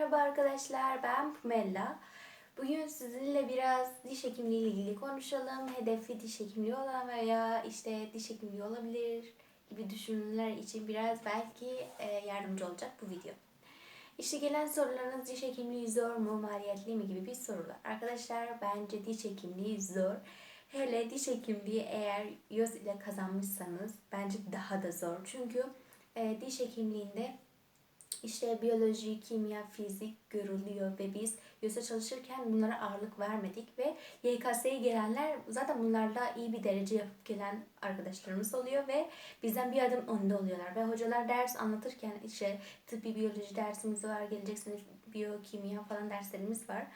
Merhaba arkadaşlar, ben Pumella. Bugün sizinle biraz diş hekimliği ile ilgili konuşalım. Hedefi diş hekimliği olan veya işte diş hekimliği olabilir gibi düşünenler için biraz belki e, yardımcı olacak bu video. İşte gelen sorularınız diş hekimliği zor mu, maliyetli mi gibi bir sorular. Arkadaşlar bence diş hekimliği zor. Hele diş hekimliği eğer YÖS ile kazanmışsanız bence daha da zor. Çünkü e, diş hekimliğinde işte biyoloji, kimya, fizik görülüyor ve biz YÖS'e çalışırken bunlara ağırlık vermedik ve YKS'ye gelenler zaten bunlarla iyi bir derece yapıp gelen arkadaşlarımız oluyor ve bizden bir adım önde oluyorlar ve hocalar ders anlatırken işte tıbbi biyoloji dersimiz var, gelecek sene biyokimya falan derslerimiz var.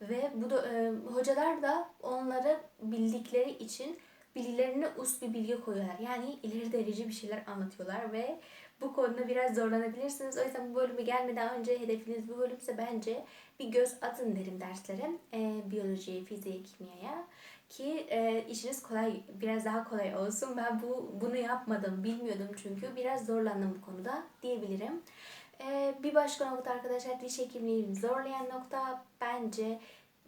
Ve bu da e, hocalar da onları bildikleri için bilgilerine üst bir bilgi koyuyorlar. Yani ileri derece bir şeyler anlatıyorlar ve bu konuda biraz zorlanabilirsiniz. O yüzden bu bölümü gelmeden önce hedefiniz bu bölümse bence bir göz atın derim derslere. E, biyoloji, fizik, kimyaya ki e, işiniz kolay, biraz daha kolay olsun. Ben bu bunu yapmadım, bilmiyordum çünkü biraz zorlandım bu konuda diyebilirim. E, bir başka nokta arkadaşlar diş hekimliğini zorlayan nokta bence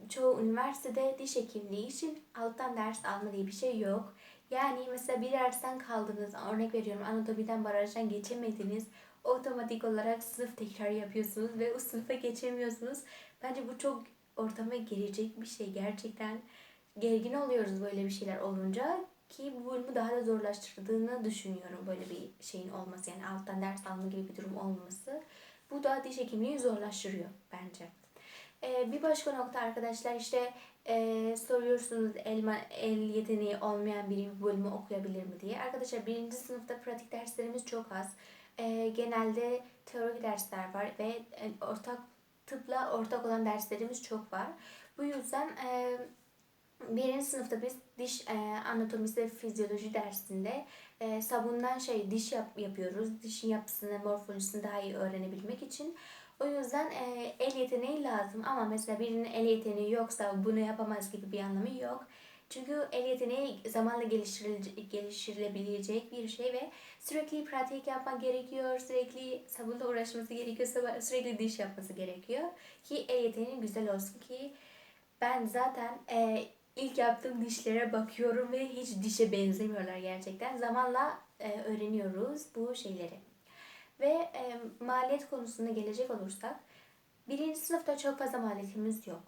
çoğu üniversitede diş hekimliği için alttan ders alma diye bir şey yok. Yani mesela bir dersten kaldınız, örnek veriyorum anatomiden barajdan geçemediniz. Otomatik olarak sınıf tekrar yapıyorsunuz ve o sınıfa geçemiyorsunuz. Bence bu çok ortama girecek bir şey gerçekten. Gergin oluyoruz böyle bir şeyler olunca ki bu bölümü daha da zorlaştırdığını düşünüyorum böyle bir şeyin olması yani alttan ders alma gibi bir durum olması. Bu da diş hekimliği zorlaştırıyor bence. Ee, bir başka nokta arkadaşlar işte e, soruyorsunuz elma, el yeteneği olmayan biri bu bölümü okuyabilir mi diye. Arkadaşlar birinci sınıfta pratik derslerimiz çok az. E, genelde teorik dersler var ve e, ortak tıpla ortak olan derslerimiz çok var. Bu yüzden e, birinci sınıfta biz diş e, anatomisi ve fizyoloji dersinde e, sabundan şey diş yap, yapıyoruz. Dişin yapısını, morfolojisini daha iyi öğrenebilmek için. O yüzden e, el yeteneği lazım ama mesela birinin el yeteneği yoksa bunu yapamaz gibi bir anlamı yok. Çünkü el yeteneği zamanla geliştirilebilecek bir şey ve sürekli pratik yapmak gerekiyor, sürekli sabunla uğraşması gerekiyor, sürekli diş yapması gerekiyor ki el yeteneği güzel olsun ki ben zaten e, ilk yaptığım dişlere bakıyorum ve hiç dişe benzemiyorlar gerçekten. Zamanla e, öğreniyoruz bu şeyleri. Ve e, maliyet konusuna gelecek olursak birinci sınıfta çok fazla maliyetimiz yok.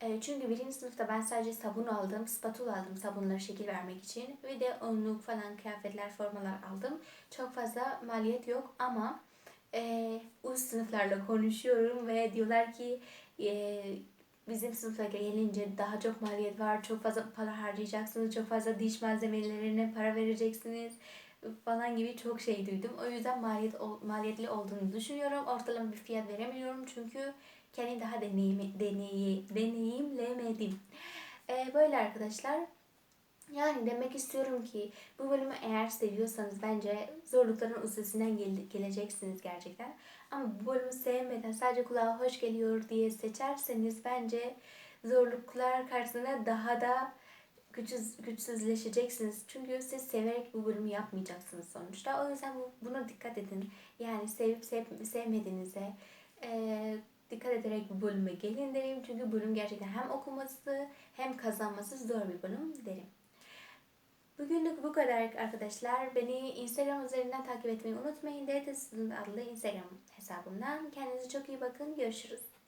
E, çünkü birinci sınıfta ben sadece sabun aldım, spatula aldım sabunlara şekil vermek için ve de önlük falan kıyafetler, formalar aldım. Çok fazla maliyet yok ama e, üst sınıflarla konuşuyorum ve diyorlar ki e, bizim sınıflara gelince daha çok maliyet var, çok fazla para harcayacaksınız, çok fazla diş malzemelerine para vereceksiniz falan gibi çok şey duydum. O yüzden maliyet maliyetli olduğunu düşünüyorum. Ortalama bir fiyat veremiyorum çünkü kendi daha deneyim, deneyi, deneyimlemedim. Ee, böyle arkadaşlar. Yani demek istiyorum ki bu bölümü eğer seviyorsanız bence zorlukların üstesinden gele, geleceksiniz gerçekten. Ama bu bölümü sevmeden sadece kulağa hoş geliyor diye seçerseniz bence zorluklar karşısında daha da güçsüz, güçsüzleşeceksiniz. Çünkü siz severek bu bölümü yapmayacaksınız sonuçta. O yüzden bu, buna dikkat edin. Yani sevip sev, sevmediğinize e, dikkat ederek bu bölüme gelin derim. Çünkü bölüm gerçekten hem okuması hem kazanması zor bir bölüm derim. Bugünlük bu kadar arkadaşlar. Beni Instagram üzerinden takip etmeyi unutmayın. DT adlı Instagram hesabımdan. Kendinize çok iyi bakın. Görüşürüz.